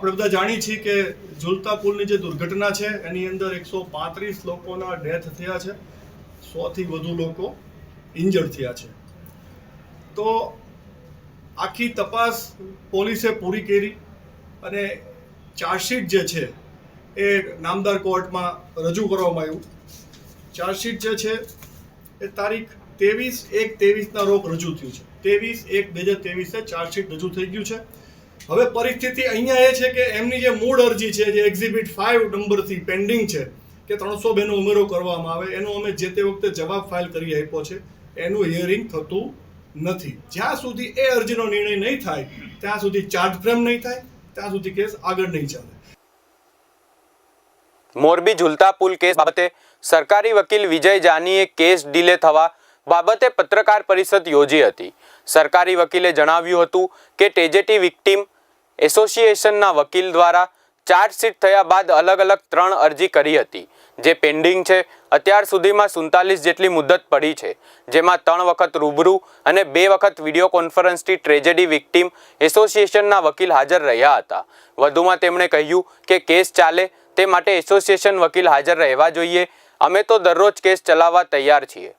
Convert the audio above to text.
આપણે બધા જાણીએ છીએ કે ઝુલતા પુલની જે દુર્ઘટના છે, એની અંદર એકસો પાંત્રીસ લોકોના ડેથ થયા છે. સોથી વધુ લોકો ઇન્જર્ડ થયા છે. તો આખી તપાસ પોલીસે પૂરી કરી અને ચાર્જશીટ જે છે, એ નામદાર કોર્ટમાં રજૂ કરવામાં આવ્યું. ચાર્જશીટ જે છે, એ તારીખ ત્રેવીસ એક ત્રેવીસના રોગ રજૂ થયું છે. ત્રેવીસ એક બે હજાર ત્રેવીસે ચાર્જશીટ રજૂ થઈ ગયું છે. હવે પરિસ્થિતિ અહીંયા એ છે કે એમની જે મૂળ અરજી છે, જે એક્ઝિબિટ ફાઇવ નંબરથી પેન્ડિંગ છે, કે ત્રણસો બેનો ઉમેરો કરવામાં આવે, એનો અમે જે તે વખતે જવાબ ફાઇલ કરી આપ્યો છે, એનું હિયરિંગ થતું નથી. જ્યાં સુધી એ અરજીનો નિર્ણય નહીં થાય, ત્યાં સુધી ચાર્જ ફ્રેમ નહીં થાય, ત્યાં સુધી કેસ આગળ નહીં ચાલે. મોરબી ઝુલતા પુલ કેસ બાબતે સરકારી વકીલ વિજય જાનીએ કેસ ડીલે થવા બાબતે પત્રકાર પરિષદ યોજી હતી. સરકારી વકીલે જણાવ્યું હતું કે ટેજેટી વિક્ટીમ એસોસિએશનના વકીલ દ્વારા ચાર્જશીટ થયા બાદ અલગ અલગ ત્રણ અરજી કરી હતી, જે પેન્ડિંગ છે. અત્યાર સુધીમાં સુડતાલીસ જેટલી મુદત પડી છે, જેમાં ત્રણ વખત રૂબરૂ અને બે વખત વીડિયો કોન્ફરન્સથી ટ્રેજેડી વિક્ટીમ એસોસિએશનના વકીલ હાજર રહ્યા હતા. વધુમાં તેમણે કહ્યું કે કેસ ચાલે તે માટે એસોસિએશન વકીલ હાજર રહેવા જોઈએ. અમે તો દરરોજ કેસ ચલાવવા તૈયાર છીએ.